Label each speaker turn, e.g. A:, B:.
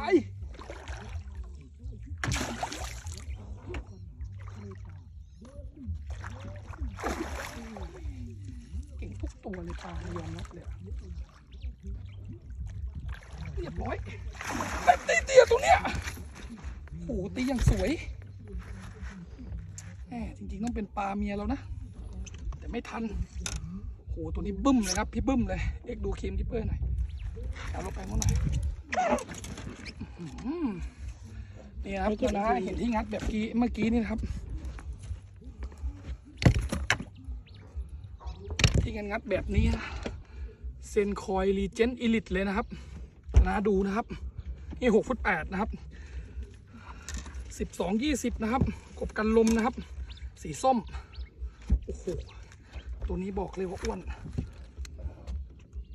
A: เก่งทุกตัวเลยปลายอมรับเลยเรียบร้อยแบบตีเตียตรงเนี้ยโอ้ตีอย่างสวยแหมจริงๆต้องเป็นปลาเมียแล้วนะ แต่ไม่ทันโหตัวนี้บึ้มเลยครับ พี่บึ้มเลย เอ็กดูเคมดิเปอร์หน่อยเอาลงไปมั่งหน่อย นี่นะครับนะเห็นที่งัดแบบกี้เมื่อกี้นี่นะครับที่งัดงัดแบบนี้นะเซนคอยรีเจนอิลิทเลยนะครับนะดูนะครับนี่หกฟุตแปดนะครับสิบสองยี่สิบนะครับ กบกันลมนะครับ สีส้มโอ้โหตัวนี้บอกเลยว่าอ้วน